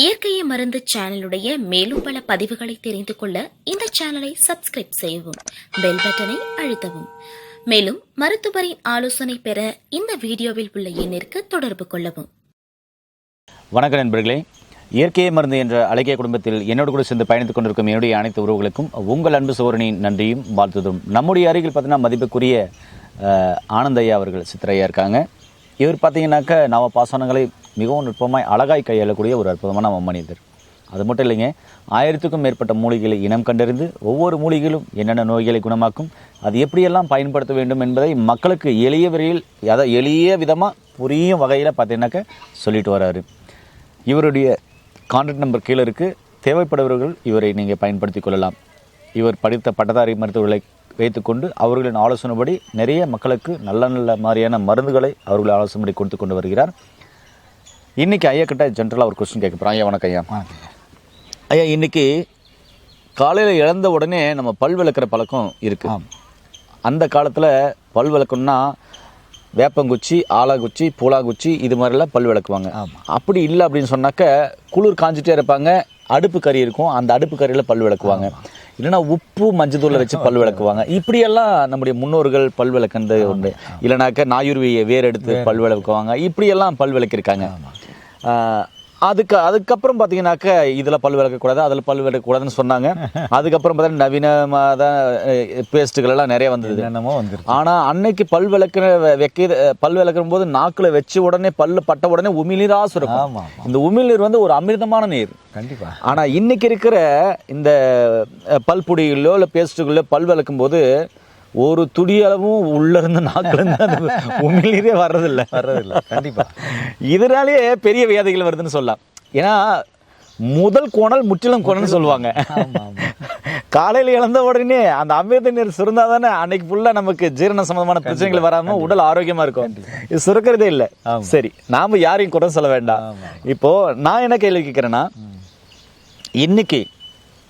இயற்கையை மருந்து சேனலுடைய மேலும் பல பதிவுகளை தெரிந்து கொள்ள இந்த சேனலை சப்ஸ்கிரைப் செய்யவும் பெல் பட்டனை அழுத்தவும். மேலும் மருத்துவரின் ஆலோசனை பெற இந்த வீடியோவில் உள்ள எண்ணிற்கு தொடர்பு கொள்ளவும். வணக்கம் நண்பர்களே. இயற்கையை மருந்து என்ற அழகிய குடும்பத்தில் என்னோடு கூட சேர்ந்து பயணித்துக் கொண்டிருக்கும் என்னுடைய அனைத்து உறவுகளுக்கும் உங்கள் அன்பு சோரனின் நன்றியும் வாழ்த்துதும் நம்முடைய அருகில் பார்த்தீங்கன்னா மதிப்புக்குரிய ஆனந்தையா அவர்கள் சித்திரையா இருக்காங்க. இவர் பார்த்தீங்கன்னாக்க நவ பாசனங்களை மிகவும் நுட்பமாய் அழகாய் கையாளக்கூடிய ஒரு அற்புதமான மனிதர். அது மட்டும் இல்லைங்க ஆயிரத்துக்கும் மேற்பட்ட மூலிகைகளை இனம் கண்டறிந்து ஒவ்வொரு மூலிகளும் என்னென்ன நோய்களை குணமாக்கும் அது எப்படியெல்லாம் பயன்படுத்த வேண்டும் என்பதை மக்களுக்கு எளிய விரையில் அதை எளிய விதமாக புரியும் வகையில் பார்த்தீங்கன்னாக்க சொல்லிட்டு வராரு. இவருடைய கான்டாக்ட் நம்பர் கீழே இருக்குது தேவைப்படுபவர்கள் இவரை நீங்கள் பயன்படுத்திக் கொள்ளலாம். இவர் படித்த பட்டதாரி மருத்துவர்களை வைத்துக்கொண்டு அவர்களின் ஆலோசனைப்படி நிறைய மக்களுக்கு நல்ல நல்ல மாதிரியான மருந்துகளை அவர்கள் ஆலோசனைப்படி கொடுத்து கொண்டு வருகிறார். இன்னைக்கு ஐயா கிட்ட ஜென்ரலாக ஒரு கொஸ்டின் கேட்க ஐயா வணக்கம் ஐயா. ஐயா. இன்னைக்கு காலையில் இழந்த உடனே நம்ம பல் விளக்குற பழக்கம் இருக்கு. அந்த காலத்தில் பல் விளக்கணும்னா வேப்பங்குச்சி ஆலாங்குச்சி பூலாங்குச்சி இது மாதிரிலாம் பல் விளக்குவாங்க. அப்படி இல்லை அப்படின்னு சொன்னாக்க குளிர் காஞ்சிட்டே இருப்பாங்க அடுப்பு கறி இருக்கும் அந்த அடுப்பு கறியில் பல் விளக்குவாங்க. இல்லைன்னா உப்பு மஞ்சத்தூளை வச்சு பல் விளக்குவாங்க. இப்படியெல்லாம் நம்முடைய முன்னோர்கள் பல் விளக்குனது உண்டு. இல்லைனாக்க நாயுருவியை வேர் எடுத்து பல் விளக்குவாங்க. இப்படியெல்லாம் பல் விளக்கியிருக்காங்க. ஆஹ், அதுக்கு அதுக்கப்புறம் பார்த்தீங்கன்னாக்க இதில் பல் விளக்கக்கூடாது அதில் பல் விளக்கக்கூடாதுன்னு சொன்னாங்க. அதுக்கப்புறம் பார்த்தா நவீனமாக தான் பேஸ்ட்டுகள் எல்லாம் நிறைய வந்தது. என்னென்னமோ வந்துருச்சு. ஆனா அன்னைக்கு பல் விளக்குற வைக்க பல் விளக்குற போது நாக்குல வச்ச உடனே பல்லு பட்ட உடனே உமிழ்நீரா சுரக்கும். இந்த உமிழ்நீர் வந்து ஒரு அமிர்தமான நீர். கண்டிப்பா. ஆனா இன்னைக்கு இருக்கிற இந்த பல்பொடிகளோ இல்ல பேஸ்ட்டுகளோ பல் விளக்கும் போது ஒரு துடி அளவும் உள்ள இருந்து நாக்குல இருந்து அந்த உமிழ்நீரே வர்றதில்ல. வர்றதில்ல. கண்டிப்பா. இதனாலேயே பெரிய வியாதிகள் வருதுன்னு சொல்லலாம். ஏன்னா முதல் கோணல் முற்றிலும் கோணல்னு சொல்லுவாங்க. காலையில இழந்த உடனே அந்த அமிர்த நீர் சுரந்தா தானே அன்னைக்கு ஃபுல்லா நமக்கு ஜீரண சம்பந்தமான பிரச்சனைகள் வராம உடல் ஆரோக்கியமா இருக்கும். இது சுரக்கிறதே இல்ல. சரி நாம யாரையும் குறை சொல்ல வேண்டாம். இப்போ நான் என்ன கேள்வி கேட்கிறேன்னா இன்னைக்கு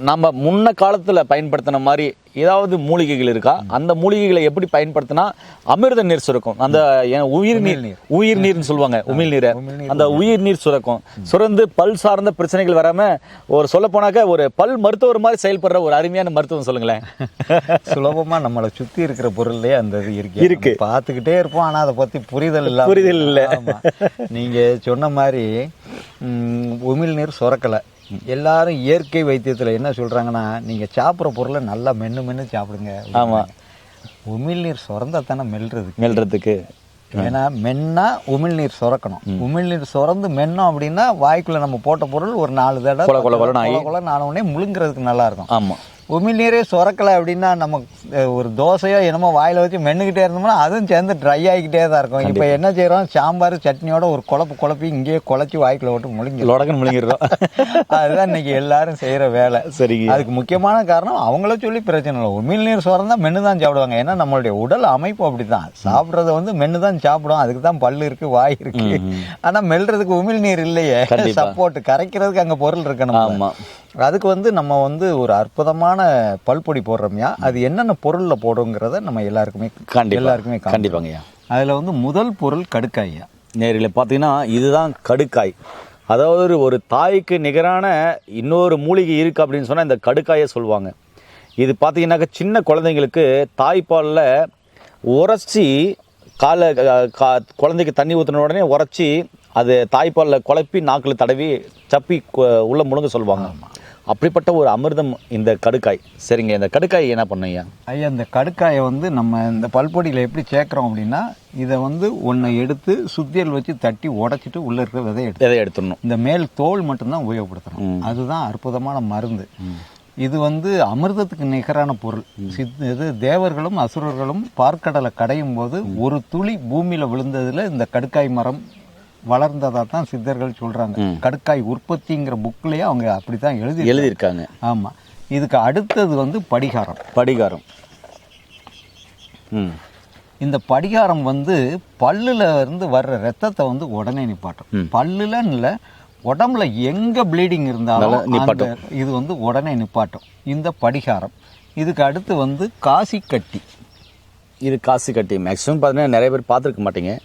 நம்ம முன்ன காலத்துல பயன்படுத்தின மாதிரி ஏதாவது மூலிகைகள் இருக்கா? அந்த மூலிகைகளை எப்படி பயன்படுத்தினா அமிர்த நீர் சுரக்கும். அந்த ஏன் உயிர் நீர் உயிர் நீர்னு சொல்லுவாங்க உமிழ் நீரை. அந்த உயிர் நீர் சுரக்கும். சுரந்து பல் சார்ந்த பிரச்சனைகள் வராம ஒரு சொல்ல போனாக்க ஒரு பல் மருத்துவர் மாதிரி செயல்படுற ஒரு அருமையான மருத்துவம் சொல்லுங்களேன். சுலபமா நம்மளை சுத்தி இருக்கிற பொருள்லயே அந்த இது இருக்கு. இருக்கு. பார்த்துக்கிட்டே இருப்போம் ஆனா அதை பத்தி புரிதல் இல்ல புரிதல் இல்ல. நீங்க சொன்ன மாதிரி உமிழ்நீர் சுரக்கல. எல்லாரும் இயற்கை வைத்தியத்துல என்ன சொல்றாங்கன்னா நீங்க சாப்பிடுற பொருளை நல்லா மென்னு மென்னு சாப்பிடுங்க. ஆமா. உமிழ்நீர் சுரந்தா தானே மெல்றதுக்கு. மெல்றதுக்கு. ஏன்னா மென்னா உமிழ்நீர் சுரக்கணும். உமிழ்நீர் சுரந்து மென்னோம் அப்படின்னா வாய்க்குள்ள நம்ம போட்ட பொருள் ஒரு நாலு தடவை கொலன்னு ஆன உடனே முழுங்குறதுக்கு நல்லா இருக்கும். ஆமா. உமிழ்நீரே சுரக்கல அப்படின்னா நம்ம ஒரு தோசையோ என்னமோ வாயில வச்சு மென்னுக்கிட்டே இருந்தோம்னா அதுவும் சேர்ந்து ட்ரை ஆகிக்கிட்டே தான் இருக்கும். இப்போ என்ன செய்றோம்? சாம்பார் சட்னியோட ஒரு குழப்பு குழப்பி இங்கேயே குழச்சி வாய்க்குள்ள விட்டு முழுங்கி லொடகன் முழுங்கிடுறோம். அதுதான் இன்னைக்கு எல்லாரும் செய்யற வேலை. சரிங்க. அதுக்கு முக்கியமான காரணம் அவங்கள சொல்லி பிரச்சனை இல்லை. உமிழ்நீர் சுரந்தா மென்னு தான் சாப்பிடுவாங்க. ஏன்னா நம்மளுடைய உடல் அமைப்பு அப்படிதான். சாப்பிடுறத வந்து மென்னு தான் சாப்பிடும். அதுக்கு தான் பல்லு இருக்கு வாய் இருக்கு. ஆனா மெல்றதுக்கு உமிழ்நீர் இல்லையே. சப்போர்ட் கரைக்கிறதுக்கு அங்க பொருள் இருக்கணும் ஆமா. அதுக்கு வந்து நம்ம வந்து ஒரு அற்புதமான பல்பொடி போடுறோம்யா. அது என்னென்ன பொருள்ல போடுங்கிறத நம்ம எல்லாருக்குமே கண்டிப்பா. எல்லாருக்குமே. கண்டிப்பாங்கய்யா அதுல வந்து முதல் பொருள் கடுக்காய்யா நேரில் பார்த்தீங்கன்னா இதுதான் கடுக்காய். அதாவது ஒரு- தாய்க்கு நிகரான இன்னொரு மூலிகை இருக்கு அப்படின்னு சொன்னால் இந்த கடுக்காயை சொல்லுவாங்க. இது பார்த்தீங்கன்னாக்க சின்ன குழந்தைங்களுக்கு தாய்ப்பாலில் உரைச்சி காலை கா குழந்தைக்கு தண்ணி ஊற்றின உடனே உரைச்சி அது தாய்ப்பாலில் குழப்பி நாக்கில் தடவி சப்பி உள்ள முழுங்க சொல்லுவாங்க. அப்படிப்பட்ட ஒரு அமிர்தம் இந்த கடுக்காய். சரிங்க இந்த கடுக்காய் என்ன பண்ணுங்க? ஐயா இந்த கடுக்காயை வந்து நம்ம இந்த பல்பொடியில் எப்படி சேர்க்குறோம் அப்படின்னா இதை வந்து ஒன்றை எடுத்து சுத்தியல் வச்சு தட்டி உடைச்சிட்டு உள்ள இருக்கிற விதையை எடுத்து எதை எடுத்துடணும். இந்த மேல் தோல் மட்டும்தான் உபயோகப்படுத்துறோம் அதுதான் அற்புதமான மருந்து. இது வந்து அமிர்தத்துக்கு நிகரான பொருள். சித் இது தேவர்களும் அசுரர்களும் பார்க்கடலை கடையும் போது ஒரு துளி பூமியில விழுந்ததுல இந்த கடுக்காய் மரம் வளர்ந்ததா தான் சித்தர்கள் சொல்றாங்க. கடுக்காய் உற்பத்திங்கிற புக்லயே அவங்க அப்படித்தான் எழுதி எழுதியிருக்காங்க. ஆமா. இதுக்கு அடுத்தது வந்து படிகாரம். படிகாரம். ம். இந்த படிகாரம் வந்து பல்லுல இருந்து வர்ற ரத்தத்தை வந்து உடனே நிப்பாட்டும். பல்லுல இல்ல உடம்புல எங்க ப்ளீடிங் இருந்தாலும் இது வந்து உடனே நிப்பாட்டும். இந்த படிகாரம். இதுக்கு அடுத்து வந்து காசி கட்டி இது காசு கட்டி மேக்ஸிமம் பார்த்தீங்கன்னா நிறைய பேர் பார்த்துருக்க மாட்டீங்க.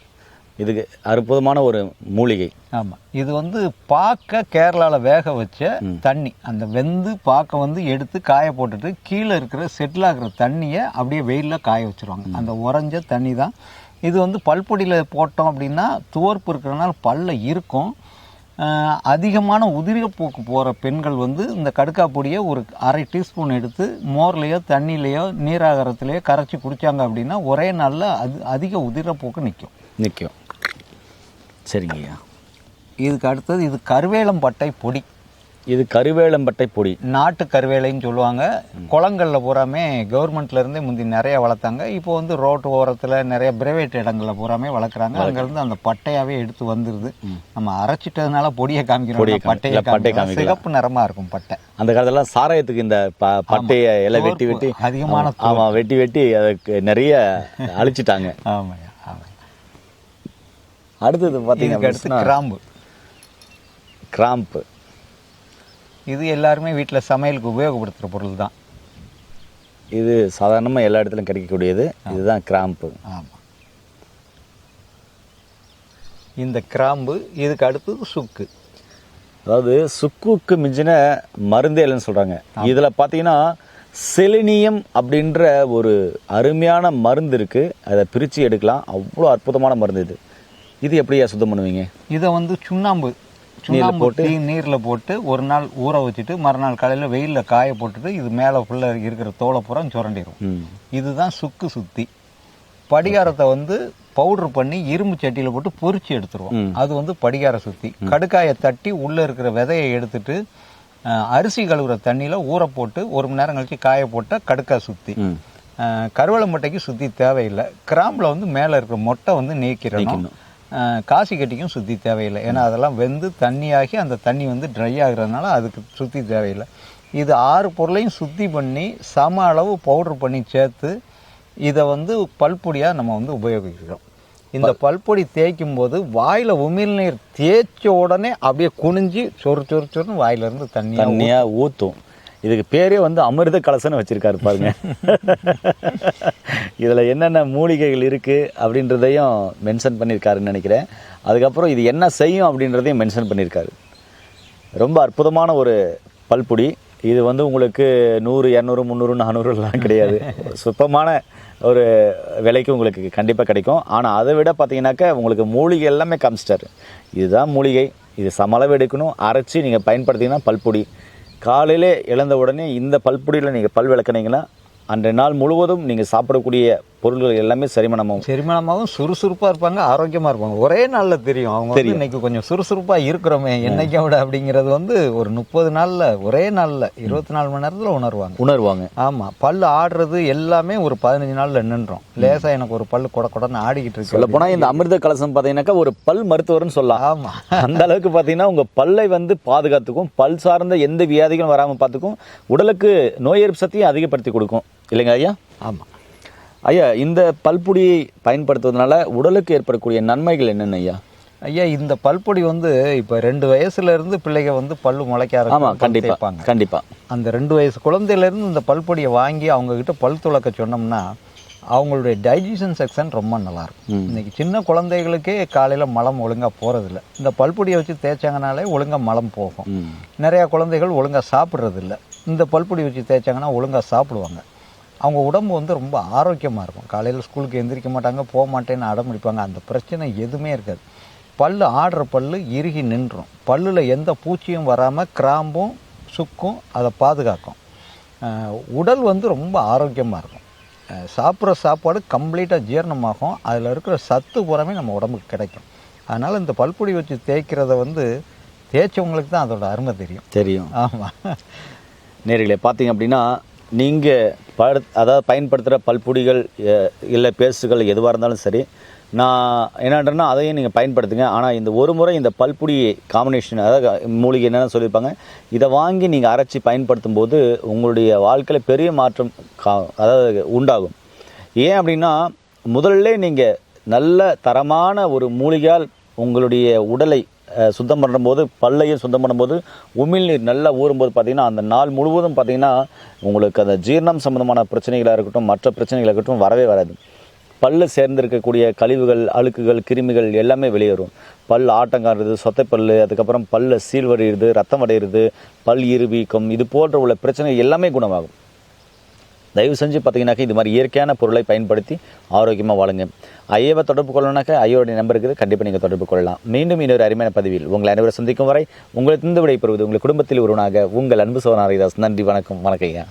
இதுக்கு அற்புதமான ஒரு மூலிகை. ஆமாம் இது வந்து பாக்க கேரளாவில் வேக வச்ச தண்ணி. அந்த வெந்து பாக்க வந்து எடுத்து காய போட்டுட்டு கீழே இருக்கிற செட்டில் ஆகிற தண்ணியை அப்படியே வெயிலில் காய வச்சிருவாங்க. அந்த உறைஞ்ச தண்ணி தான் இது வந்து பல்பொடியில் போட்டோம் அப்படின்னா துவர்ப்பு இருக்கிறனால பல்ல இருக்கும். அதிகமான உதிரப்போக்கு போகிற பெண்கள் வந்து இந்த கடுக்கா பொடியை ஒரு அரை டீஸ்பூன் எடுத்து மோர்லேயோ தண்ணியிலையோ நீராகாரத்திலேயோ கரைச்சி குடித்தாங்க அப்படின்னா ஒரே நாளில் அது அதிக உதிரப்போக்கு நிற்கும் நிற்கும் சரிங்க ஐயா இதுக்கு அடுத்தது இது கருவேலம் பட்டை பொடி. இது கருவேலம்பட்டை பொடி. நாட்டு கருவேலைன்னு சொல்லுவாங்க. குளங்களில் பூராமே கவர்மெண்ட்ல இருந்தே முந்தி நிறைய வளர்த்தாங்க. இப்போ வந்து ரோட்டு ஓரத்தில் நிறைய பிரைவேட் இடங்கள்ல பூராமே வளர்க்குறாங்க. அங்கேருந்து அந்த பட்டையாவே எடுத்து வந்துருது. நம்ம அரைச்சிட்டதுனால பொடியை காமிக்கிறோம். பட்டையை பட்டை. சிகப்பு நிறமா இருக்கும் பட்டை. அந்த காலத்துலலாம் சாராயத்துக்கு இந்த ப பட்டையை எல்லாம் வெட்டி வெட்டி. அதிகமான ஆமா, ஆமா வெட்டி வெட்டி அதுக்கு நிறைய அழிச்சிட்டாங்க. ஆமாம் அடுத்தது பார்த்தீங்க இதுக்கு அடுத்து அப்படின்னா கிராம்பு. கிராம்பு. இது எல்லாருமே வீட்டில் சமையலுக்கு உபயோகப்படுத்துகிற பொருள் தான். இது சாதாரணமாக எல்லா இடத்துலையும் கிடைக்கக்கூடியது. இதுதான் கிராம்பு. ஆமாம் இந்த கிராம்பு இதுக்கு அடுத்தது சுக்கு. அதாவது சுக்குக்கு மிஞ்சின மருந்தே இல்லைன்னு சொல்கிறாங்க இதில் பார்த்தீங்கன்னா செலினியம் அப்படின்ற ஒரு அருமையான மருந்து இருக்குது அதை பிரித்து எடுக்கலாம். அவ்வளோ அற்புதமான மருந்து இது. இது எப்படியா சுத்தம் பண்ணுவீங்க? இதை வந்து சுண்ணாம்பு சுண்ணாம்பு போட்டு? நீரில் போட்டு ஒரு நாள் ஊற வச்சுட்டு மறுநாள் காலையில் வெயிலில் காய போட்டுட்டு இது மேலே ஃபுல்லாக இருக்கிற தோலை பூரா சுரண்டிடும் இதுதான் சுக்கு சுத்தி. படிகாரத்தை வந்து பவுடர் பண்ணி இரும்பு சட்டியில் போட்டு பொரிச்சு எடுத்துருவோம். அது வந்து படிகார சுத்தி. கடுக்காயை தட்டி உள்ளே இருக்கிற விதையை எடுத்துட்டு அரிசி கழுவுற தண்ணியில் ஊற போட்டு ஒரு மணி நேரம் கழிச்சு காய போட்டால் கடுக்காய் அஹ், கருவேல மொட்டைக்கு சுத்தி தேவையில்லை. கிராம்பில் வந்து மேலே இருக்கிற மொட்டை வந்து நீக்கிடணும். காசி கட்டிக்கும் சுத்தி தேவையில்லை. ஏன்னா அதெல்லாம் வெந்து தண்ணியாகி அந்த தண்ணி வந்து ட்ரை ஆகுறதுனால அதுக்கு சுத்தி தேவையில்லை. இது ஆறு பொருளையும் சுத்தி பண்ணி சம அளவு பவுடர் பண்ணி சேர்த்து இதை வந்து பல்பொடியாக நம்ம வந்து உபயோகிக்கிறோம். இந்த பல்பொடி தேய்க்கும் போது வாயில உமிழ்நீர் தேய்ச்ச உடனே அப்படியே குனிஞ்சு சொறு சொறு சொருன்னு வாயிலிருந்து தண்ணி தண்ணியாக ஊற்றும் இதுக்கு பேரே வந்து அமிர்த கலசன்னு வச்சிருக்காரு பாருங்க. இதில் என்னென்ன மூலிகைகள் இருக்குது அப்படின்றதையும் மென்ஷன் பண்ணியிருக்காருன்னு நினைக்கிறேன். அதுக்கப்புறம் இது என்ன செய்யும் அப்படின்றதையும் மென்ஷன் பண்ணியிருக்காரு. ரொம்ப அற்புதமான ஒரு பல்பொடி. இது வந்து உங்களுக்கு நூறு இரநூறு முந்நூறு நானூறுலாம் கிடையாது. சுத்தமான ஒரு விலைக்கு உங்களுக்கு கண்டிப்பாக கிடைக்கும். ஆனால் அதை விட பார்த்தீங்கன்னாக்கா உங்களுக்கு மூலிகை எல்லாமே காமிச்சிட்டாரு. இதுதான் மூலிகை. இது சமளவு எடுக்கணும். அரைச்சி நீங்கள் பயன்படுத்திங்கன்னா பல்பொடி. காலையிலே இழந்த உடனே இந்த பல்புடியில் நீங்கள் பல் விளக்குனீங்கன்னா அன்றைய நாள் முழுவதும் நீங்கள் சாப்பிடக்கூடிய பொருள்கள் எல்லாமே செரிமானமாகும். செரிமானமாகவும் சுறுசுறுப்பா இருப்பாங்க ஆரோக்கியமா இருப்பாங்க. ஒரே நாள்ல தெரியும். அவங்க வந்து இன்னைக்கு கொஞ்சம் சுறுசுறுப்பா இருக்கிறோமே என்னைக்கை விட அப்படிங்கிறது வந்து ஒரு முப்பது நாள்ல ஒரே நாள்ல இருபத்தி நாலு மணி நேரத்துல உணர்வாங்க. உணர்வாங்க. ஆமா பல்லு ஆடுறது எல்லாமே ஒரு பதினஞ்சு நாள்ல நின்றோம் லேசா எனக்கு ஒரு பல்லு கொட கொடன்னு ஆடிக்கிட்டு சொல்ல இருக்கு. போனால் இந்த அமிர்த கலசம் பார்த்தீங்கன்னாக்கா ஒரு பல் மருத்துவர்னு சொல்லலாம். ஆமா. அந்த அளவுக்கு பார்த்தீங்கன்னா உங்கள் பல்லை வந்து பாதுகாத்துக்கும் பல் சார்ந்த எந்த வியாதிகளும் வராமல் பார்த்துக்கும் உடலுக்கு நோய் எதிர்ப்பு சக்தியும் அதிகப்படுத்தி கொடுக்கும். இல்லைங்க ஐயா? ஆமா. ஐயா இந்த பல்பொடியை பயன்படுத்துவதனால உடலுக்கு ஏற்படக்கூடிய நன்மைகள் என்னென்ன ஐயா? ஐயா இந்த பல்பொடி வந்து இப்ப ரெண்டு வயசுல இருந்து பிள்ளைங்க வந்து பல்லு முளைக்க ஆமாம் கண்டிப்பாக கண்டிப்பாக அந்த ரெண்டு வயசு குழந்தையில இருந்து இந்த பல்பொடியை வாங்கி அவங்க கிட்ட பல் துளக்க சொன்னோம்னா அவங்களுடைய டைஜஷன் செக்ஷன் ரொம்ப நல்லா இருக்கும் இன்னைக்கு சின்ன குழந்தைகளுக்கே காலையில மலம் ஒழுங்கா போறதில்ல. இந்த பல்பொடியை வச்சு தேய்ச்சாங்கனாலே ஒழுங்கா மலம் போகும். நிறைய குழந்தைகள் ஒழுங்கா சாப்பிட்றது இல்ல இந்த பல்பொடி வச்சு தேய்ச்சாங்கன்னா ஒழுங்கா சாப்பிடுவாங்க. அவங்க உடம்பு வந்து ரொம்ப ஆரோக்கியமா இருக்கும். காலையில ஸ்கூலுக்கு எந்திரிக்க மாட்டாங்க போக மாட்டேன்னு அடம் பிடிப்பாங்க. அந்த பிரச்சனை எதுவுமே இருக்காது. பல்லு ஆடுற பல்லு இறுகி நின்றும். பல்லுல எந்த பூச்சியும் வராம கிராம்பும் சுக்கும் அதை பாதுகாக்கும். உடல் வந்து ரொம்ப ஆரோக்கியமாக இருக்கும். சாப்பிட்ற சாப்பாடு கம்ப்ளீட்டாக ஜீரணமாகும். அதில் இருக்கிற சத்து பூராமே நம்ம உடம்புக்கு கிடைக்கும். அதனால் இந்த பல்பொடி வச்சு தேய்க்கிறத வந்து தேய்ச்சவங்களுக்கு தான் அதோட அருமை தெரியும். தெரியும். ஆமாம் நேர்களே பார்த்தீங்க அப்படின்னா நீங்கள் ப அதாவது பயன்படுத்துகிற பல்பொடிகள் இல்லை பேஸ்ட்டுகள் எதுவாக இருந்தாலும் சரி நான் என்னன்றேன்னா அதையும் நீங்கள் பயன்படுத்துங்க. ஆனால் இந்த ஒரு முறை இந்த பல்புடி காம்பினேஷன் அதாவது மூலிகை என்னென்னு சொல்லியிருப்பாங்க இதை வாங்கி நீங்கள் அரைச்சி பயன்படுத்தும் போது உங்களுடைய வாழ்க்கையில் பெரிய மாற்றம் கா அதாவது உண்டாகும். ஏன் அப்படின்னா முதல்ல நீங்கள் நல்ல தரமான ஒரு மூலிகையால் உங்களுடைய உடலை சுத்தம் பண்ணும்போது பல்லையும் சுத்தம் பண்ணும்போது உமிழ்நீர் நல்லா ஊறும்போது பார்த்திங்கன்னா அந்த நாள் முழுவதும் பார்த்தீங்கன்னா உங்களுக்கு அந்த ஜீரணம் சம்மந்தமான பிரச்சனைகளாக இருக்கட்டும் மற்ற பிரச்சனைகளாக இருக்கட்டும் வரவே வராது. பல்லு சேர்ந்திருக்கக்கூடிய கழிவுகள் அழுக்குகள் கிருமிகள் எல்லாமே வெளியேறும். பல் ஆட்டங்காடுறது சொத்தைப்பல் அதுக்கப்புறம் பல்ல சீல் ரத்தம் அடைகிறது பல் இருவீக்கம் இது போன்ற உள்ள பிரச்சனை எல்லாமே குணமாகும். தயவு செஞ்சு பார்த்தீங்கன்னாக்கா இது மாதிரி இயற்கையான பொருளை பயன்படுத்தி ஆரோக்கியமாக வாழுங்க. ஐயாவை தொடர்பு கொள்ளணுனாக்கா ஐயோடைய நம்பர் இருக்குது கண்டிப்பாக நீங்கள் தொடர்பு கொள்ளலாம். மீண்டும் இன்னொரு அருமையான பதிவில் உங்களை அனைவரும் சந்திக்கும் வரை உங்களை திருந்து விடைபெறுவது உங்கள் குடும்பத்தில் ஒருவனாக உங்கள் அன்பு சோனாரிதாஸ் நன்றி வணக்கம் வணக்கம் ஐயா.